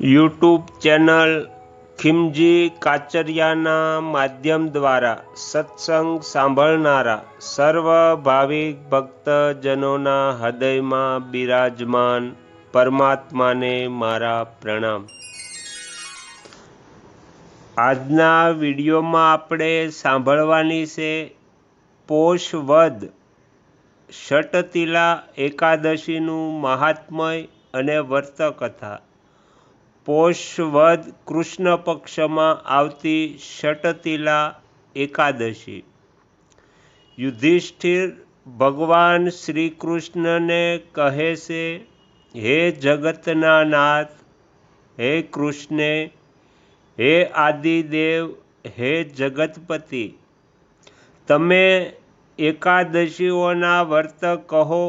YouTube channel ખિમજી કાચરિયાના માધ્યમ દ્વારા સત્સંગ સાંભળનારા સર્વ ભાવિક ભક્તજનોના હૃદયમાં બિરાજમાન પરમાત્માને મારા પ્રણામ. આજના વિડીયોમાં આપણે સાંભળવાની છે પોષ વદ ષટતિલા એકાદશીનું મહાત્મય અને વર્તકથા. પોષ વદ કૃષ્ણ પક્ષમાં આવતી ષટતિલા એકાદશી. યુધિષ્ઠિર ભગવાન શ્રી કૃષ્ણને કહે છે, હે જગતના નાથ, હે કૃષ્ણે, હે આદિદેવ, હે જગતપતિ, તમે એકાદશીઓના વર્ત કહો,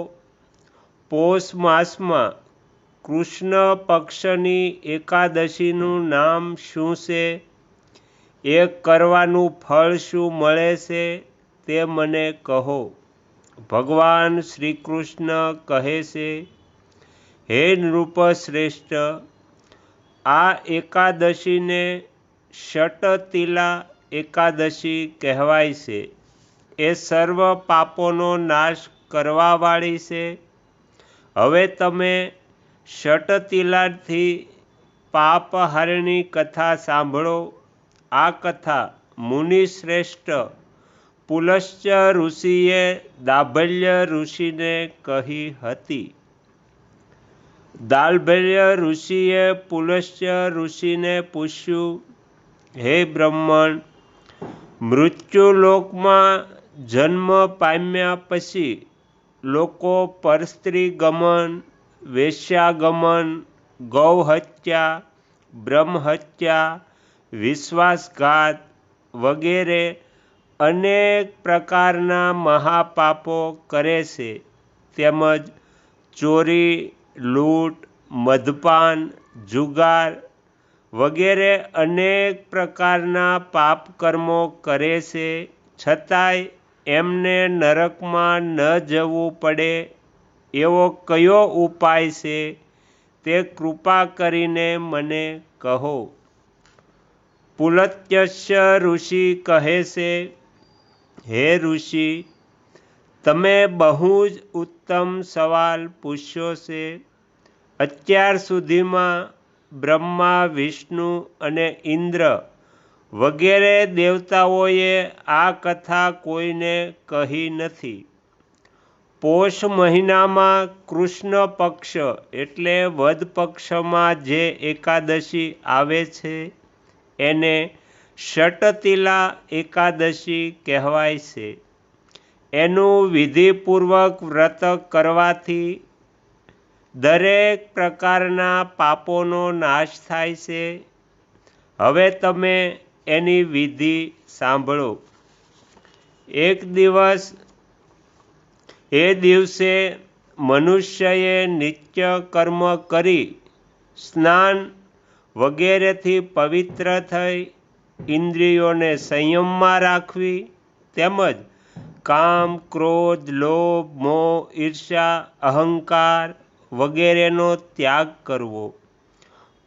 પોષ માસમાં કૃષ્ણ પક્ષની એકાદશીનું નામ શું છે? એ કરવાનું ફળ શું મળે છે? તે મને કહો. ભગવાન શ્રી કૃષ્ણ કહે છે, હે નૃપશ્રેષ્ઠ, આ એકાદશીને ષટતિલા એકાદશી કહેવાય છે. એ સર્વ પાપોનો નાશ કરવાવાળી છે. હવે તમે ષટતિલાથી પાપહરણી કથા સાંભળો. આ કથા મુનિશ્રેષ્ઠ. પુલશ્ચ ઋષિએ દાભલ્ય ઋષિને કહી હતી. દાલભલ્ય ઋષિએ પુલશ્ચ ઋષિને પૂછ્યું, હે બ્રહ્મણ, મૃત્યુલોકમાં જન્મ પામ્યા પછી લોકો પરસ્ત્રી ગમન વેશ્યાગમન, ગૌહત્યા, બ્રહ્મહત્યા, વિશ્વાસઘાત વગેરે અનેક પ્રકારના મહાપાપો કરે છે. તેમજ ચોરી, લૂંટ મદપાન જુગાર વગેરે અનેક પ્રકારના પાપકર્મો કરે છે. છતાંય એમને નરકમાં ન જવું પડે એવો કયો ઉપાય છે તે કૃપા કરીને મને કહો. પુલત્યશ્ય ઋષિ કહે છે, હે ઋષિ, તમે બહુ જ ઉત્તમ સવાલ પૂછ્યો છે. અત્યાર સુધીમાં બ્રહ્મા, વિષ્ણુ અને ઇન્દ્ર વગેરે દેવતાઓએ આ કથા કોઈને કહી નથી. પોષ મહિનામાં કૃષ્ણ પક્ષ એટલે વદ પક્ષમાં જે એકાદશી આવે છે, એને ષટતિલા એકાદશી કહેવાય છે. એનું વિધિપૂર્વક વ્રત કરવાથી દરેક પ્રકારના પાપોનો નાશ થાય છે. હવે તમે એની વિધિ સાંભળો. એક દિવસ એ દિવસે મનુષ્યએ નિત્ય કર્મ કરી સ્નાન વગેરેથી પવિત્ર થઈ ઇન્દ્રિયોને સંયમમાં રાખવી તેમજ કામ, ક્રોધ, લોભ, મોહ ઈર્ષા અહંકાર વગેરેનો ત્યાગ કરવો.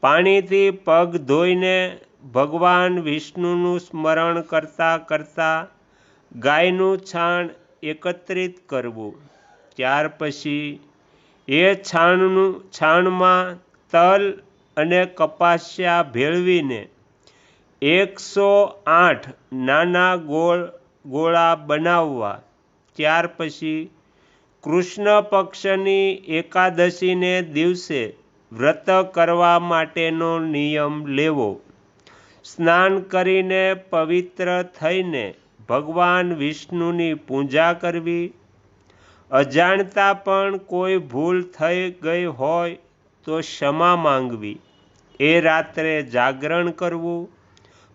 પાણીથી પગ ધોઈને ભગવાન વિષ્ણુનું સ્મરણ કરતાં કરતાં ગાયનું છાણ એકત્રિત કરવું. ત્યાર પછી એ છાણનું, છાણમાં તલ અને કપાસિયા ભેળવીને એકસો આઠ નાના ગોળ, ગોળા બનાવવા. ત્યાર પછી કૃષ્ણ પક્ષની એકાદશીને દિવસે વ્રત કરવા માટેનો નિયમ લેવો. સ્નાન કરીને પવિત્ર થઈને ભગવાન વિષ્ણુની પૂજા કરવી. અજાણતા પણ કોઈ ભૂલ થઈ ગઈ હોય તો ક્ષમા માંગવી. એ રાત્રે જાગરણ કરવું.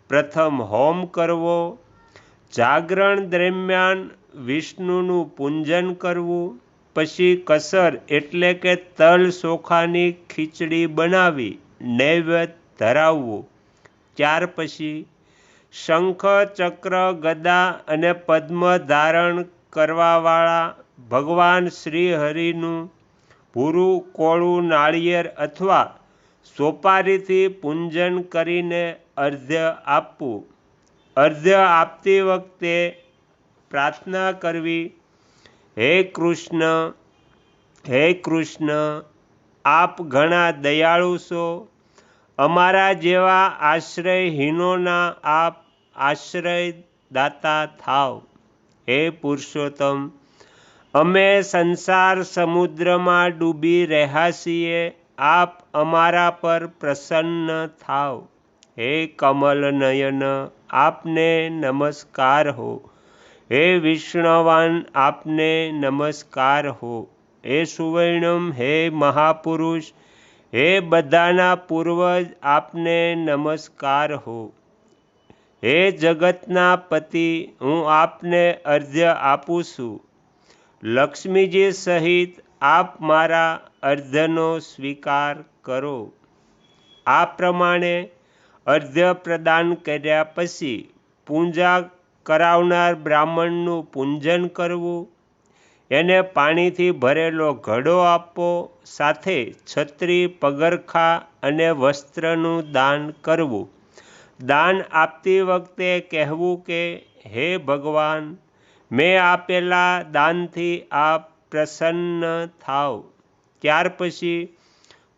પ્રથમ હોમ કરવો. જાગરણ દરમિયાન વિષ્ણુનું પૂંજન કરવું. પછી કસર એટલે કે તલ ચોખાની ખીચડી બનાવી, નૈવેદ્ય ધરાવવું. ત્યાર પછી શંખ ચક્ર ગદા અને પદ્મ ધારણ કરવાવાળા ભગવાન શ્રી હરિનું ભૂરું કોળું નાળિયેર અથવા સોપારીથી પૂંજન કરીને અર્ધ્ય આપવું. અર્ધ્ય આપતી વખતે પ્રાર્થના કરવી, હે કૃષ્ણ હે કૃષ્ણ, આપ ઘણા દયાળુ છો. અમારા જેવા આશ્રયહીનોના આપ આશ્રય દાતા થાવ. હે પુરુષોત્તમ, અમે સંસાર સમુદ્રમાં ડૂબી રહ્યા છીએ. આપ અમારા પર પ્રસન્ન થાવ. હે કમલ નયન આપને નમસ્કાર હો. હે વિષ્ણવાન, આપને નમસ્કાર હો. હે સુવર્ણમ, હે મહાપુરુષ, હે બધાના પૂર્વજ, આપને નમસ્કાર હો. હે જગતના પતિ, હું આપને અર્ધ્ય આપું છું. લક્ષ્મીજી સહિત આપ મારા અર્ધનો સ્વીકાર કરો. આ પ્રમાણે અર્ધ્ય પ્રદાન કર્યા પછી પૂજા કરાવનાર બ્રાહ્મણનું પૂંજન કરવું, એને પાણીથી ભરેલો ઘડો આપવો, સાથે છત્રી, પગરખા અને વસ્ત્રનું દાન કરવું. દાન આપતી વખતે કહેવું કે, હે ભગવાન, મેં આપેલા દાનથી આપ પ્રસન્ન થાવ. ત્યાર પછી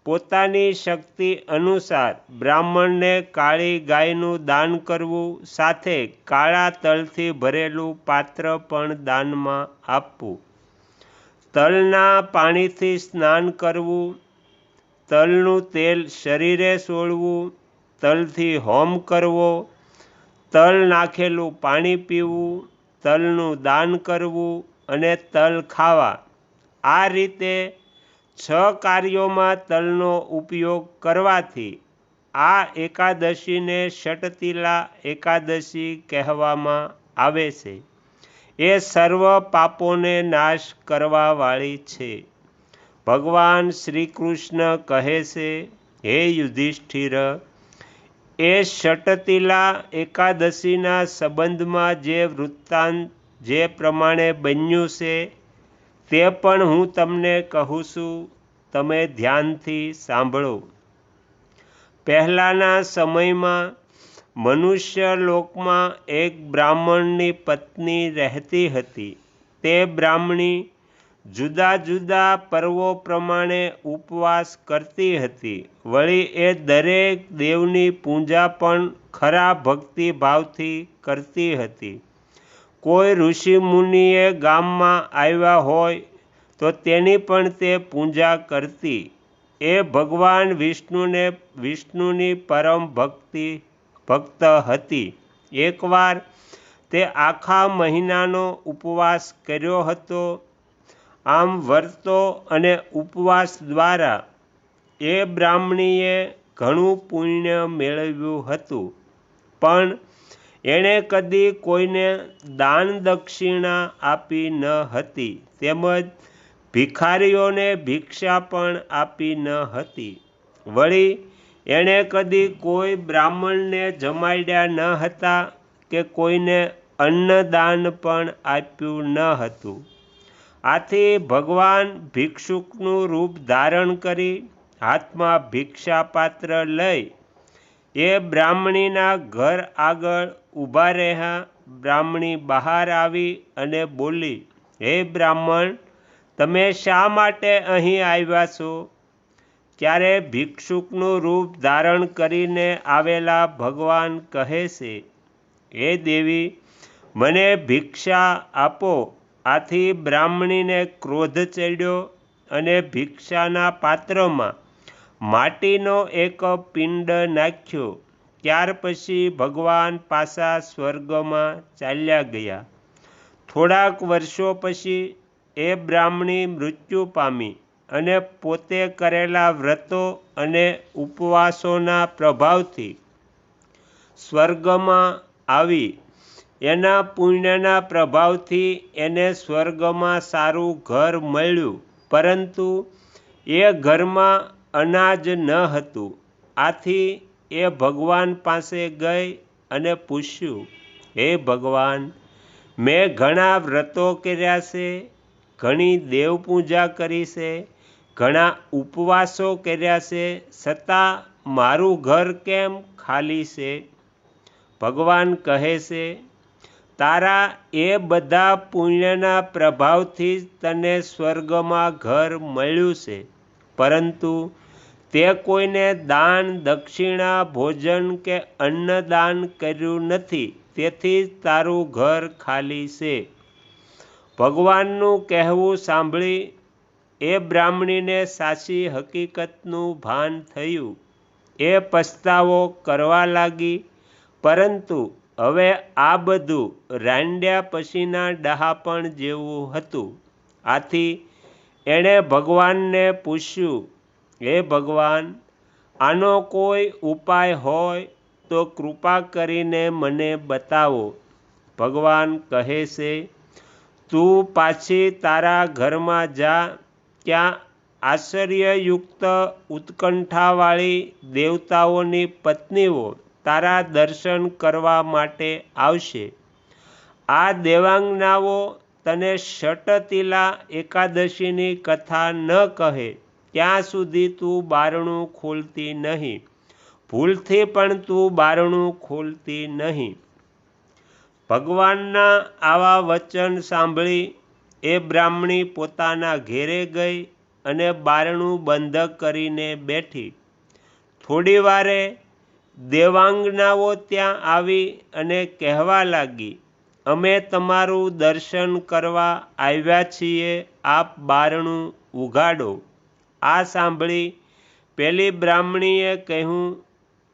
પોતાની શક્તિ અનુસાર બ્રાહ્મણને કાળી ગાયનું દાન કરવું, સાથે કાળા તલથી ભરેલું પાત્ર પણ દાનમાં આપવું. તલના પાણીથી સ્નાન કરવું, તલનું તેલ શરીરે સોળવું તલથી હોમ કરવો, તલ નાખેલું પાણી પીવું, તલનું દાન કરવું અને તલ ખાવા. આ રીતે છ કાર્યોમાં તલનો ઉપયોગ કરવાથી આ એકાદશીને ષટતિલા એકાદશી કહેવામાં આવે છે. એ સર્વ પાપોને નાશ કરવાવાળી છે. ભગવાન શ્રી કૃષ્ણ કહે છે, હે યુધિષ્ઠિર એ ષટતિલા એકાદશીના સંબંધમાં જે વૃત્તાંત જે પ્રમાણે બન્યું છે, તે પણ હું તમને કહું છું, તમે ધ્યાનથી સાંભળો. પહેલાંના સમયમાં મનુષ્ય લોકમાં એક બ્રાહ્મણની પત્ની રહેતી હતી. તે બ્રાહ્મણી જુદા જુદા પર્વો પ્રમાણે ઉપવાસ કરતી હતી. વળી એ દરેક દેવની પૂજા પણ ખરા ભક્તિભાવથી કરતી હતી. કોઈ ઋષિ મુનિએ ગામમાં આવ્યા હોય તો તેની પણ તે પૂજા કરતી. એ ભગવાન વિષ્ણુને વિષ્ણુની પરમ ભક્તિ ભક્ત હતી. એકવાર તે આખા મહિનાનો ઉપવાસ કર્યો હતો આમ વર્તો અને ઉપવાસ દ્વારા એ બ્રાહ્મણીએ ઘણું પુણ્ય મેળવ્યું હતું. પણ એણે કદી કોઈને દાન દક્ષિણા આપી ન હતી. તેમજ ભિખારીઓને ભિક્ષા પણ આપી ન હતી. વળી એણે કદી કોઈ બ્રાહ્મણને જમાડ્યા ન હતા કે કોઈને અન્નદાન પણ આપ્યું ન હતું. આથી ભગવાન ભિક્ષુકનું રૂપ ધારણ કરી હાથમાં ભિક્ષાપાત્ર લઈ એ બ્રાહ્મણીના ઘર આગળ ઊભા રહ્યા. બ્રાહ્મણી બહાર આવી અને બોલી, હે બ્રાહ્મણ, તમે શા માટે અહીં આવ્યા છો? ત્યારે ભિક્ષુકનું રૂપ ધારણ કરીને આવેલા ભગવાન કહે છે, હે દેવી, મને ભિક્ષા આપો આથી બ્રાહ્મણીને ક્રોધ ચડ્યો અને ભિક્ષાના પાત્રમાં માટીનો એક પિંડ નાખ્યો. ત્યાર પછી ભગવાન પાછા સ્વર્ગમાં ચાલ્યા ગયા. થોડાક વર્ષો પછી એ બ્રાહ્મણી મૃત્યુ પામી અને પોતે કરેલા વ્રતો અને ઉપવાસોના પ્રભાવથી સ્વર્ગમાં આવી એના પુણ્યના પ્રભાવથી એને સ્વર્ગમાં સારું ઘર મળ્યું. પરંતુ એ ઘરમાં અનાજ ન હતું. આથી એ ભગવાન પાસે ગઈ અને પૂછ્યું, હે ભગવાન, મેં ઘણા વ્રતો કર્યા છે, ઘણી દેવ પૂજા કરી છે, ઘણા ઉપવાસો કર્યા છે, છતાં મારું ઘર કેમ ખાલી છે? ભગવાન કહે છે તારા એ બધા પુણ્યના પ્રભાવથી જ તને સ્વર્ગમાં ઘર મળ્યું છે. પરંતુ તે કોઈને દાન, દક્ષિણા, ભોજન કે અન્નદાન કર્યું નથી. તેથી જ તારું ઘર ખાલી છે. ભગવાનનું કહેવું સાંભળી એ બ્રાહ્મણીને સાચી હકીકતનું ભાન થયું. એ પસ્તાવો કરવા લાગી. પરંતુ હવે આ બધું રાંડ્યા પછીના ડહાપણ જેવું હતું. આથી એણે ભગવાનને પૂછ્યું, હે ભગવાન, આનો કોઈ ઉપાય હોય તો કૃપા કરીને મને બતાવો. ભગવાન કહે છે, તું પાછી તારા ઘરમાં જા, ત્યાં આશ્ચર્યયુક્ત ઉત્કંઠાવાળી દેવતાઓની પત્નીઓ તારા દર્શન કરવા માટે આવશે. આ દેવાંગનાઓ તને શટતિલા એકાદશીની કથા ન કહે. ત્યાં સુધી તું બારણું ખોલતી નહીં. ભૂલથી પણ તું બારણું ખોલતી નહીં. ભગવાનના આવા વચન સાંભળી એ બ્રાહ્મણી પોતાના ઘેરે ગઈ અને બારણું બંધ કરીને બેઠી. થોડી વારે દેવાંગનાઓ ત્યાં આવી અને કહેવા લાગી, અમે તમારું દર્શન કરવા આવ્યા છીએ, આપ બારણું ઉઘાડો. આ સાંભળી પેલી બ્રાહ્મણીએ કહ્યું,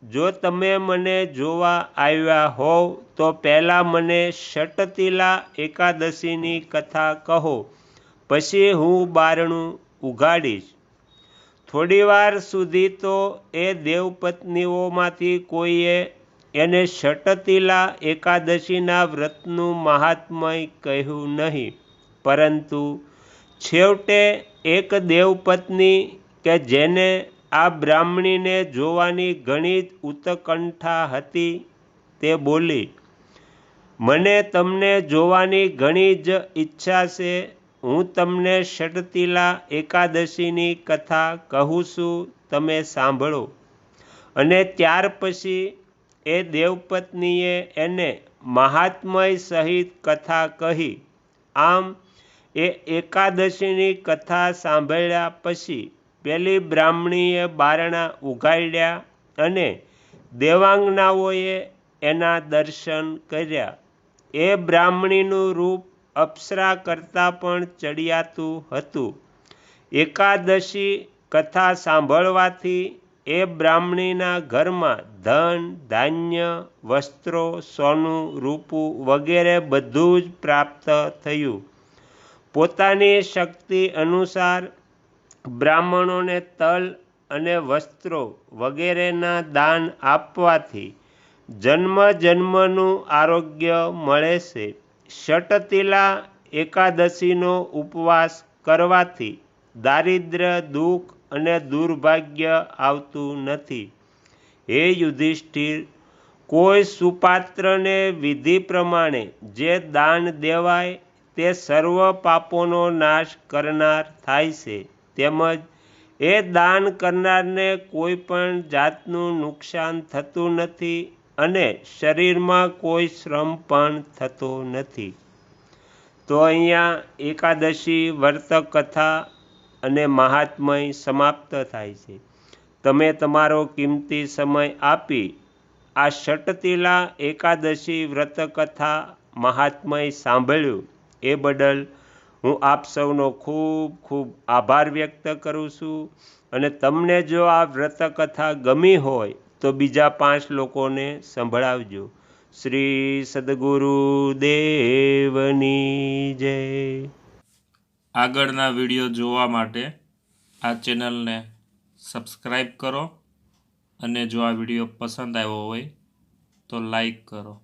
જો તમે મને જોવા આવ્યા હોવ, તો પહેલાં મને ષટતિલા એકાદશીની કથા કહો, પછી હું બારણું ઉઘાડીશ. થોડીવાર સુધી તો એ દેવપત્નીઓમાંથી કોઈએ એને ષટતિલા એકાદશીના વ્રતનું મહાત્મય કહ્યું નહીં. પરંતુ છેવટે એક દેવપત્ની કે જેને આ બ્રાહ્મણીને જોવાની ઘણી જ ઉત્કંઠા હતી, તે બોલી, મને તમને જોવાની ઘણી જ ઈચ્છા છે હું તમને ષટતિલા એકાદશીની કથા કહું છું, તમે સાંભળો. અને ત્યાર પછી એ દેવપત્નીએ એને મહાત્મય સહિત કથા કહી. આમ, એ એકાદશીની કથા સાંભળ્યા પછી પેલી બ્રાહ્મણીએ બારણા ઉઘાડ્યા અને દેવાંગનાઓએ એના દર્શન કર્યા. એ બ્રાહ્મણીનું રૂપ અપ્સરા કરતાં પણ ચડિયાતું હતું. એકાદશી કથા સાંભળવાથી એ બ્રાહ્મણીના ઘરમાં ધન, ધાન્ય, વસ્ત્રો, સોનું, રૂપું વગેરે બધું જ પ્રાપ્ત થયું. પોતાની શક્તિ અનુસાર બ્રાહ્મણોને તલ અને વસ્ત્રો વગેરેના દાન આપવાથી જન્મ જન્મનું આરોગ્ય મળે છે. ષટતિલા એકાદશીનો ઉપવાસ કરવાથી દારિદ્ર્ય દુઃખ અને દુર્ભાગ્ય આવતું નથી. હે યુધિષ્ઠિર, કોઈ સુપાત્રને વિધિ પ્રમાણે જે દાન દેવાય તે સર્વ પાપોનો નાશ કરનાર થાય છે. તેમજ એ દાન કરનારને કોઈ પણ જાતનું નુકસાન થતું નથી અને શરીરમાં કોઈ શ્રમ પણ થતો નથી. તો અહીંયા એકાદશી વ્રત કથા અને મહાત્મય સમાપ્ત થાય છે. તમે તમારો કિંમતી સમય આપી આ ષટતીલા એકાદશી, વ્રત કથા, મહાત્મય સાંભળ્યું એ બદલ હું આપ સૌનો ખૂબ ખૂબ આભાર વ્યક્ત કરું છું. અને તમને જો આ વ્રત કથા ગમી હોય તો બીજા પાંચ લોકોને સંભળાવજો. શ્રી સદગુરુદેવની જય. આગળના વીડિયો જોવા માટે આ ચેનલને સબસ્ક્રાઈબ કરો અને જો આ વીડિયો પસંદ આવ્યો હોય તો લાઈક કરો.